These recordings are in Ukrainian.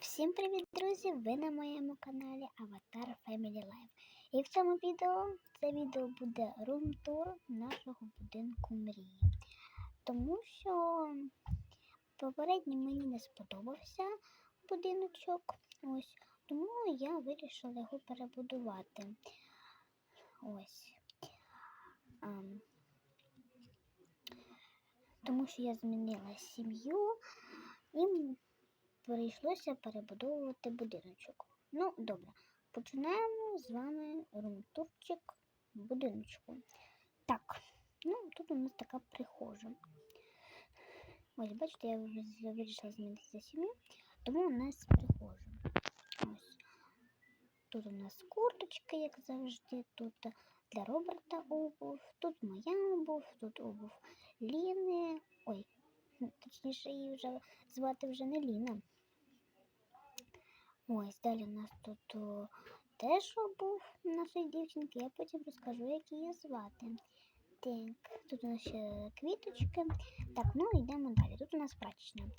Всім привіт, друзі! Ви на моєму каналі Avatar Family Life. І в цьому відео це відео буде рум-тур нашого будинку мрії. Тому що попередньо мені не сподобався будиночок. Ось. Тому я вирішила його перебудувати. Ось. Ам. Тому що я змінила сім'ю і прийшлося перебудовувати будиночок. Ну, добре, починаємо з вами румтурчик будиночку. Так, ну тут у нас така прихожа. Ось, бачите, я вз- вирішила змінити сім'ю, тому у нас прихожа. Ось. Тут у нас курточки, як завжди, тут для Роберта обув, тут моя обув, тут обув Ліни. Ой, точніше, її вже звати вже не Ліна. Ось далі у нас тут теж був нашої дівчинки. Я потім розкажу, як її звати. Так, тут у нас ще квіточки. Так, ну йдемо далі. Тут у нас прачечна.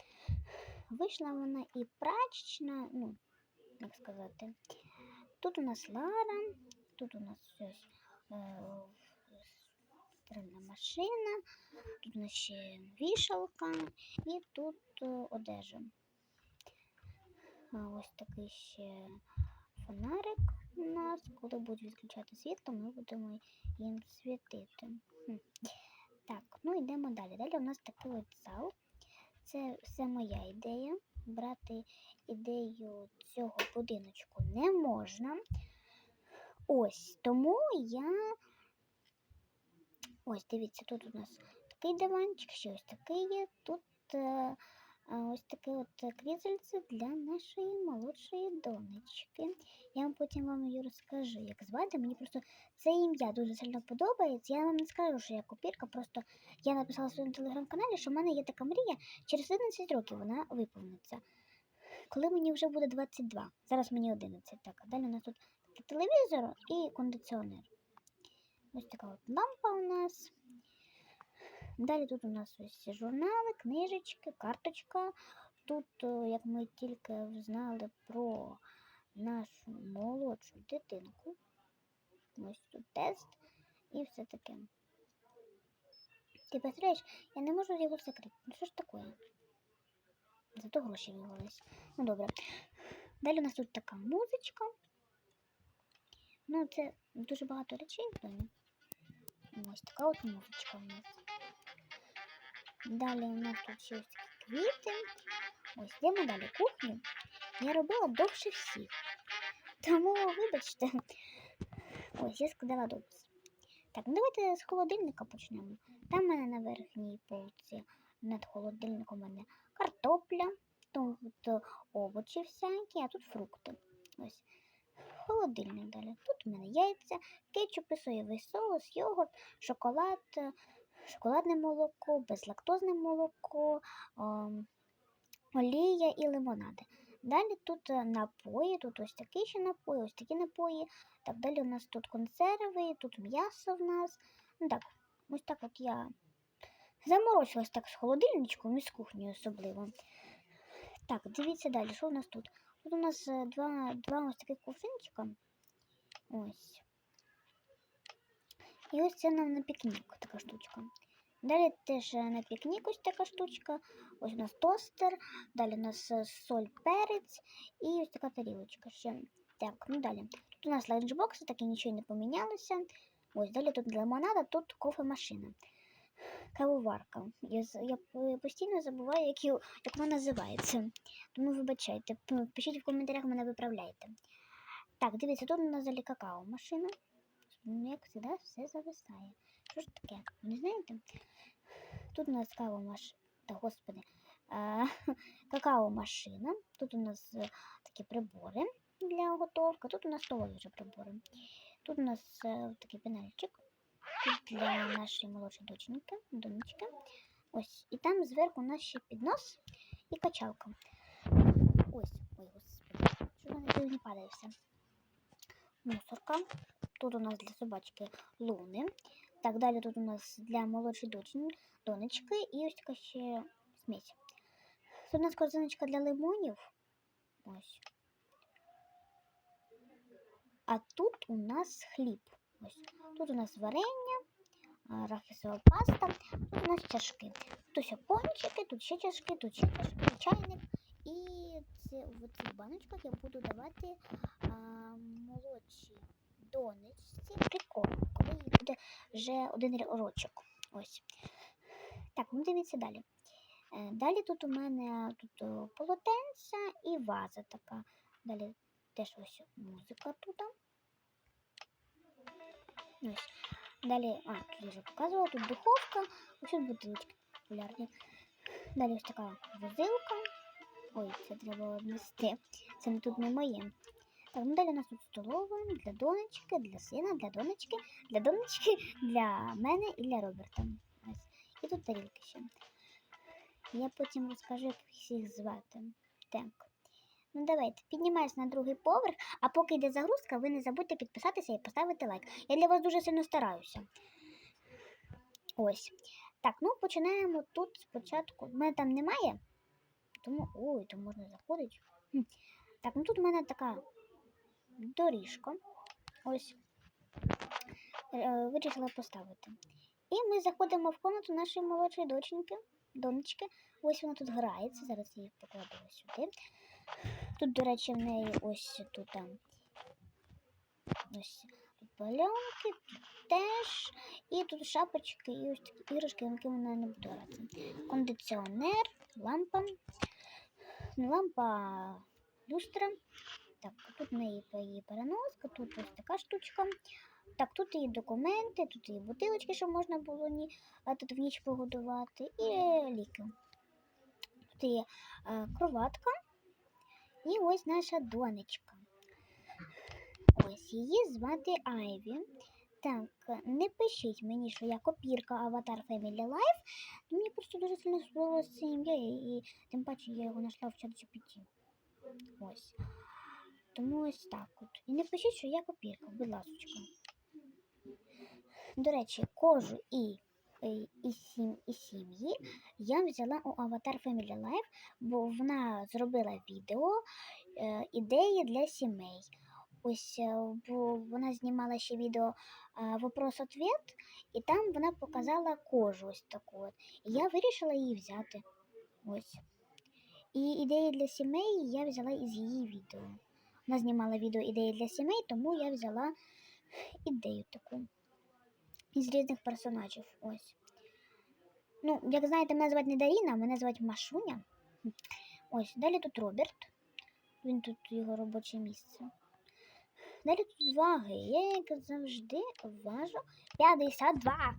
Вийшла вона і прачечна, ну, як сказати. Тут у нас Лара, тут у нас ось е, машина, тут у нас ще вішалка і тут одежа. Ось такий ще фонарик у нас. Коли будуть відключати світло, ми будемо їм світити. Так, ну йдемо далі. Далі у нас такий от зал. Це все моя ідея. Брати ідею цього будиночку не можна. Ось тому я. Ось, дивіться, тут у нас такий диванчик, ще ось такий є. Тут е, ось таке от крісельце для нашої молодшої донечки. Я вам потім вам її розкажу, як звати. Мені просто це ім'я дуже сильно подобається. Я вам не скажу, що я копірка, просто я написала в своєму телеграм-каналі, що в мене є така мрія. Через 11 років вона виповниться. Коли мені вже буде 22, зараз мені 11. Так, а далі у нас тут телевізор і кондиціонер. Ось така от лампа у нас. Далі тут у нас ось журнали, книжечки, карточка. Тут, е, як ми тільки знали про нашу молодшу дитинку. Ось тут тест і все таке. Ти представляєш, я не можу його закрити. Ну що ж таке? Зато гроші вивелись. Ну добре. Далі у нас тут така музичка. Ну, це дуже багато речей в домі. Ось така от музичка у нас. Далі у нас тут такі квіти. Ось йдемо далі кухню. Я робила довше всіх. Тому, вибачте, ось я складала допис. Так, ну давайте з холодильника почнемо. Там у мене на верхній полці над холодильником у мене картопля, тут овочі всякі, а тут фрукти. Ось. Холодильник далі. Тут у мене яйця, кетчуп і соєвий соус, йогурт, шоколад, шоколадне молоко, безлактозне молоко, ем, олія і лимонади. Далі тут е, напої, тут ось такі ще напої, ось такі напої. Так, далі у нас тут консерви, тут м'ясо в нас. Ну так, ось так от я заморочилась так з холодильничком і з кухнею особливо. Так, дивіться далі, що у нас тут? Тут у нас е, два, два ось таких кувшинчика. Ось. І ось це нам на пікнік така штучка. Далі теж на пікнік ось така штучка. Ось у нас тостер, далі у нас е, соль, перець і ось така тарілочка ще. Так, ну далі. Тут у нас ланчбокси, таке нічого не помінялося. Ось далі тут лимонада, тут кофемашина. Кавоварка. Я, я постійно забуваю, як, як вона називається. Тому вибачайте, пишіть в коментарях, мене виправляйте. Так, дивіться, тут у нас далі какао машина. Ну, Як завжди, все зависає. Що ж таке? Не знаєте? Тут у нас кава маш... Та господи. А, какао машина. Тут у нас е, такі прибори для готовки. Тут у нас столові вже прибори. Тут у нас е, такий пенальчик. Для нашої молодшої доченьки, донечки. Ось. І там зверху у нас ще піднос і качалка. Ось, ой, господи. Що в мене не падає все? Мусорка. Тут у нас для собачки луни. Так, далі тут у нас для молодшої дочень- донечки і ось така ще смесь. Тут у нас корзиночка для лимонів. А тут у нас хліб. Тут у нас варення, арахісова паста, тут у нас чашки. Тут ще пончики, тут ще чашки, тут ще чашки, чайник. І в цих баночках я буду давати а, молодшій донечці прикол, коли їй буде вже один ри- рочок. Ось. Так, ну дивіться далі. Е, Далі тут у мене тут полотенця і ваза така. Далі теж ось музика тут. Ось. Далі, а, тут я вже показувала, тут духовка, ось тут бутилочки популярні. Далі ось така возилка. Ой, це треба внести. Це тут не моє. Ну далі у нас тут столова для донечки, для сина, для донечки, для донечки, для мене і для Роберта. Ось. І тут тарілки ще. Я потім розкажу, як всіх звати. Так. Ну давайте, піднімаюсь на другий поверх, а поки йде загрузка, ви не забудьте підписатися і поставити лайк. Я для вас дуже сильно стараюся. Ось. Так, ну починаємо тут спочатку. У мене там немає. Тому. Ой, то можна заходити. Так, ну тут у мене така доріжка. Ось. Е, Вирішила поставити. І ми заходимо в комнату нашої молодшої доченьки, донечки. Ось вона тут грається. Зараз її покладу сюди. Тут, до речі, в неї ось тут там. Ось пальонки, тут теж. І тут шапочки і ось такі іграшки, які вона не буде грати. Кондиціонер, лампа. Лампа люстра. Так, тут в неї її переноска, тут ось така штучка. Так, тут її документи, тут її бутилочки, щоб можна було ні, тут в ніч погодувати, і ліки. Тут є е, кроватка. І ось наша донечка. Ось її звати Айві. Так, не пишіть мені, що я копірка Avatar Family Life. Мені просто дуже сильно сподобалося ім'я, і тим паче я його знайшла в чат GPT. Ось. Тому ось так от. І не пишіть, що я копірка, будь ласочка. До речі, кожу і, і, сім, і сім'ї я взяла у Avatar Family Life, бо вона зробила відео е, ідеї для сімей. Ось е, бо вона знімала ще відео е, вопрос-ответ, і там вона показала кожу ось таку. От. І я вирішила її взяти. Ось. І ідеї для сімей я взяла із її відео. Вона знімала відео ідеї для сімей, тому я взяла ідею таку із різних персонажів. Ось. Ну, як знаєте, мене звати не Даріна, мене звати Машуня. Ось, далі тут Роберт. Він тут його робоче місце. Далі тут ваги. Я, як завжди, важу 52.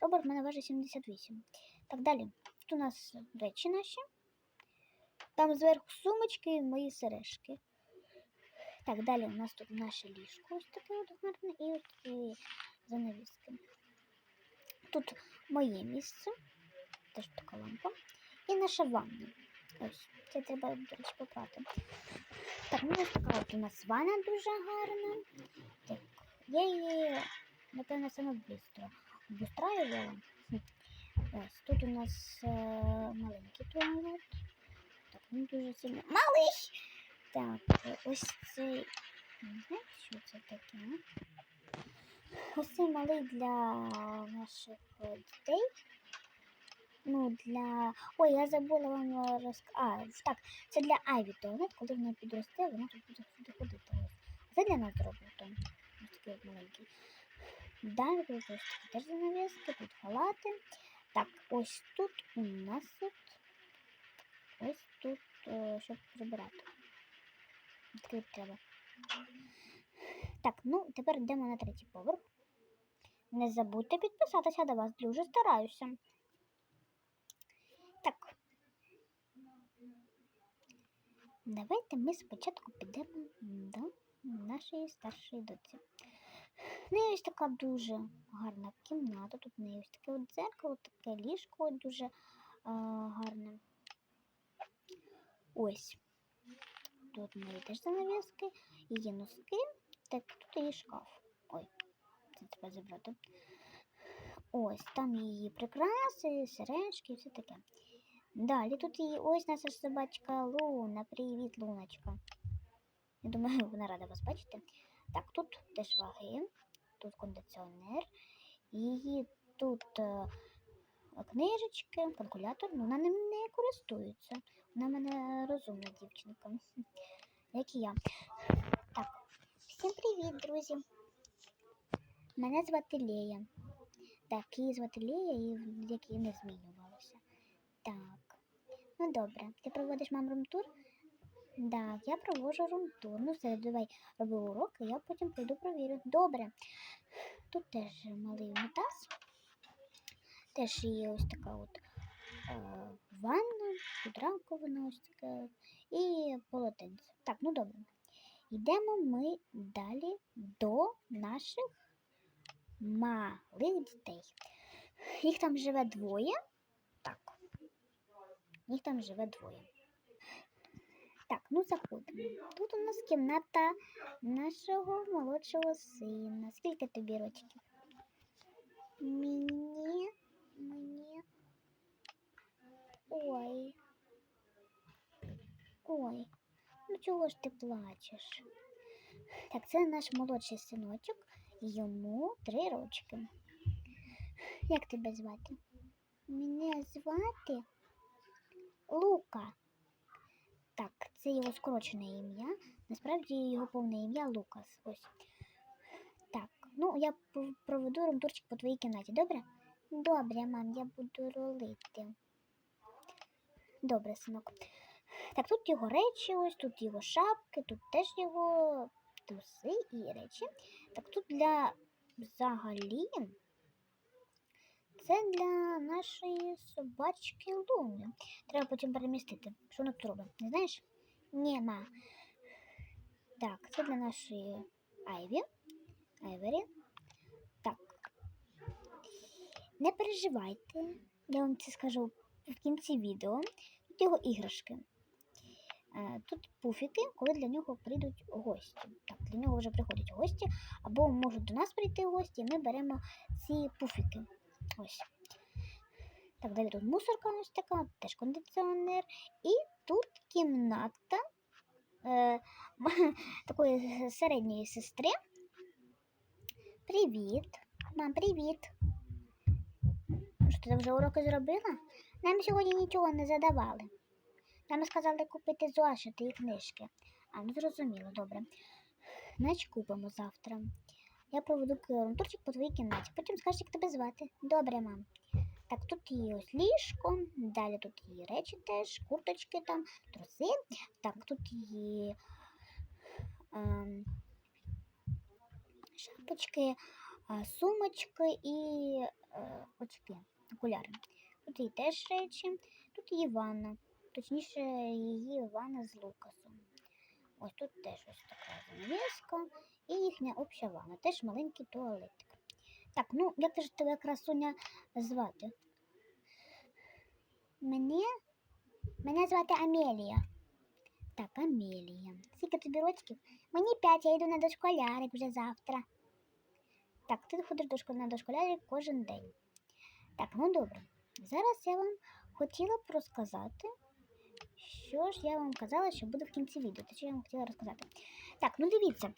Роберт в мене важить 78. Так, далі. Тут у нас речі наші. Там зверху сумочки і мої сережки. Так, далі у нас тут наше ліжко ось таке от гарне і такі занавіски. Тут моє місце, теж така лампа. І наша ванна. Ось, це треба, до речі, попрати. Так, ну ось така от у нас ванна дуже гарна. Так, я її, напевно, саме бистро обустраювала. Ось, тут у нас е, маленький туалет. Так, він дуже сильно. Малий! Так, ось цей. Не знаю, що це таке. Ось цей малий для наших дітей. Ну, для. Ой, я забула вам розказати. А, так, це для Айві туалет, коли вона підросте, вона тут буде сюди ходити. А це для нас зроблено. Ось такий от маленький. Далі тут ось теж занавіски, тут халати. Так, ось тут у нас от, ось тут, е, щоб прибирати. Відкрити треба. Так, ну тепер йдемо на третій поверх. Не забудьте підписатися до вас, дуже стараюся. Так. Давайте ми спочатку підемо до нашої старшої доці. В неї ось така дуже гарна кімната. Тут в неї ось таке от дзеркало, таке ліжко дуже а, гарне. Ось. Тут неї теж занавіски, її носки. Так, тут її шкаф. Ой, це треба забрати. Ось, там її прикраси, сережки і все таке. Далі тут і ось наша собачка Луна. Привіт, Луночка. Я думаю, вона рада вас бачити. Так, тут теж ваги, тут кондиціонер, і тут е, книжечки, калькулятор. Ну, вона ним не користується. Вона в мене розумна дівчинка, як і я. Так, всім привіт, друзі. Мене звати Лея. Так, її звати Лея, і як і не змінювалося. Так. Ну добре. Ти проводиш мам румтур? Так, я проводжу румтур. Ну все, давай роби урок, і я потім прийду провірю. Добре. Тут теж малий унітаз. Теж є ось така от е, ванна, тут раковина ось така і полотенце. Так, ну добре. Йдемо ми далі до наших малих дітей. Їх там живе двоє. Так. Їх там живе двоє. Так, ну заходимо. Тут у нас кімната нашого молодшого сина. Скільки тобі рочків? Мені. Мені. Ой. Ой. Ну чого ж ти плачеш? Так, це наш молодший синочок. Йому три рочки. Як тебе звати? Мене звати Лука. Так, це його скорочене ім'я. Насправді його повне ім'я Лукас. Ось. Так, ну я проведу румтурчик по твоїй кімнаті, добре? Добре, мам, я буду ролити. Добре, синок. Так, тут його речі, ось тут його шапки, тут теж його труси і речі. Так, тут для взагалі це для нашої собачки Луни. Треба потім перемістити. Що вона тут робить? Не знаєш? Ні, ма. Так, це для нашої Айві. Айвері. Так. Не переживайте. Я вам це скажу в кінці відео. Тут його іграшки. Е, Тут пуфіки, коли для нього прийдуть гості. Так, для нього вже приходять гості, або можуть до нас прийти гості, і ми беремо ці пуфіки. Ось. Так, далі тут мусорка ось така, теж кондиціонер. І тут кімната е, такої середньої сестри. Привіт. Мам, привіт. Ти вже уроки зробила? Нам сьогодні нічого не задавали. Нам сказали купити зошити і книжки. А, ну зрозуміло, добре. Значить, купимо завтра. Я проведу турчик по твоїй кімнаті. Потім скажеш, як тебе звати. Добре, мам. Так, тут є ось ліжко, далі тут є речі теж, курточки там, труси. Так, тут є ем, шапочки, а, сумочки і е, очки, окуляри. Тут є теж речі, тут є ванна, точніше, її ванна з Лукасом. Ось тут теж ось така занавіска і їхня обща ванна, теж маленький туалетик. Так, ну як же тебе красуня звати? Мене? Мене звати Амелія. Так, Амелія. Скільки тобі рочків? Мені п'ять, я йду на дошколярик вже завтра. Так, ти ходиш до школи на дошколярик кожен день. Так, ну добре. Зараз я вам хотіла б розказати, що ж я вам казала, що буде в кінці відео. Те, що я вам хотіла розказати. Так, ну дивіться.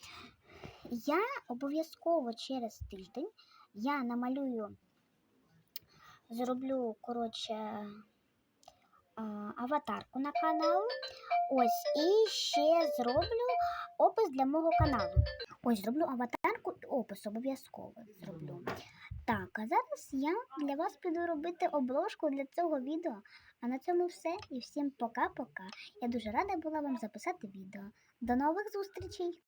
Я обов'язково через тиждень я намалюю, зроблю, коротше, аватарку на канал. Ось, і ще зроблю опис для мого каналу. Ось, зроблю аватарку і опис обов'язково зроблю. Так, а зараз я для вас піду робити обложку для цього відео. А на цьому все. І всім пока-пока. Я дуже рада була вам записати відео. До нових зустрічей!